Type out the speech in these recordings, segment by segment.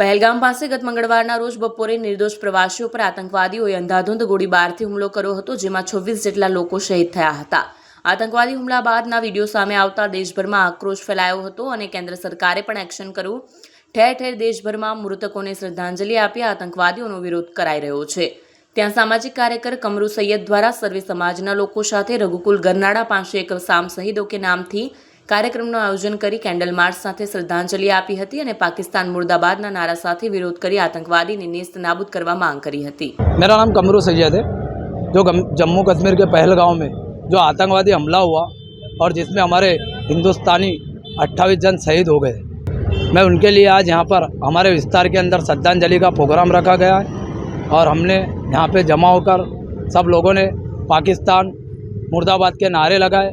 પહેલગામ પાસે ગત મંગળવારના રોજ બપોરે નિર્દોષ પ્રવાસીઓ પર આતંકવાદીઓએ અંધાધૂંધ ગોળીબારથી હુમલો કર્યો હતો, જેમાં છવ્વીસ જેટલા લોકો શહીદ થયા હતા. આતંકવાદી હુમલા બાદના વીડિયો સામે આવતા દેશભરમાં આક્રોશ ફેલાયો હતો અને કેન્દ્ર સરકારે પણ એક્શન કર્યું ઠેર ઠેર દેશભરમાં મૃતકોને શ્રદ્ધાંજલિ આપી આતંકવાદીઓનો વિરોધ કરાઈ રહ્યો છે. ત્યાં સામાજિક કાર્યકર કમરુ સૈયદ દ્વારા સર્વે સમાજના લોકો સાથે રઘુકુલ ગરનાળા પાસે એક સામ શહીદો કે નામથી કાર્યક્રમનું આયોજન કરી કેન્ડલ માર્ચ સાથે શ્રદ્ધાંજલિ આપી હતી અને પાકિસ્તાન મુર્દાબાદના નારા સાથે વિરોધ કરી આતંકવાદીને નેસ્ત નાબૂદ કરવા માંગ કરી હતી मेरा नाम कमरू सैयद है जो गम- जम्मू कश्मीर के पहलगांव में जो आतंकवादी हमला हुआ और जिसमें हमारे हिंदुस्तानी अट्ठाईस जन शहीद हो गए मैं उनके लिए आज यहाँ पर हमारे विस्तार के अंदर श्रद्धांजलि का प्रोग्राम रखा गया है और हमने यहाँ पे जमा होकर सब लोगों ने पाकिस्तान मुर्दाबाद के नारे लगाए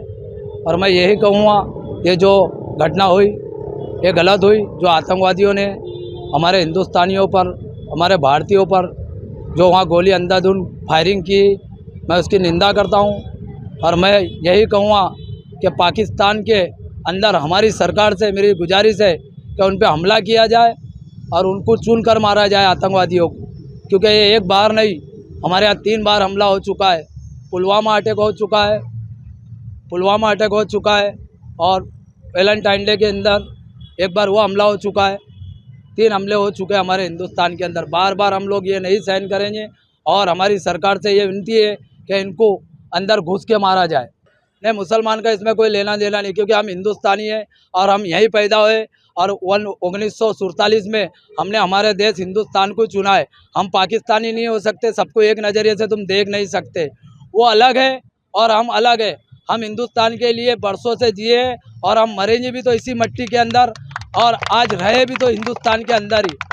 और मैं यही कहूँगा ये जो घटना हुई, ये गलत हुई, जो आतंकवादियों ने हमारे हिंदुस्तानियों पर, हमारे भारतीयों पर जो वहाँ गोली अंधाधुंध फायरिंग की, मैं उसकी निंदा करता हूँ। और मैं यही कहूँगा कि पाकिस्तान के अंदर हमारी सरकार से, मेरी गुजारिश है कि उन पर हमला किया जाए और उनको चुन कर मारा जाए आतंकवादियों को। क्योंकि ये एक बार नहीं, हमारे यहाँ तीन बार हमला हो चुका है, पुलवामा अटैक हो चुका है, पुलवामा अटैक हो चुका है और वेलेंटाइन डे के अंदर एक बार वो हमला हो चुका है। तीन हमले हो चुके हैं हमारे हिंदुस्तान के अंदर। बार बार हम लोग ये नहीं सहन करेंगे और हमारी सरकार से ये विनती है कि इनको अंदर घुस के मारा जाए। नहीं, मुसलमान का इसमें कोई लेना देना नहीं, क्योंकि हम हिंदुस्तानी हैं और हम यहीं पैदा हुए और वन उन्नीस सौ सैंतालीस में हमने हमारे देश हिंदुस्तान को चुना है। हम पाकिस्तानी नहीं हो सकते, सबको एक नज़रिए से तुम देख नहीं सकते। वो अलग है और हम अलग है। हम हिंदुस्तान के लिए बरसों से जिए और हम मरेंगे भी तो इसी मट्टी के अंदर और आज रहे भी तो हिंदुस्तान के अंदर ही।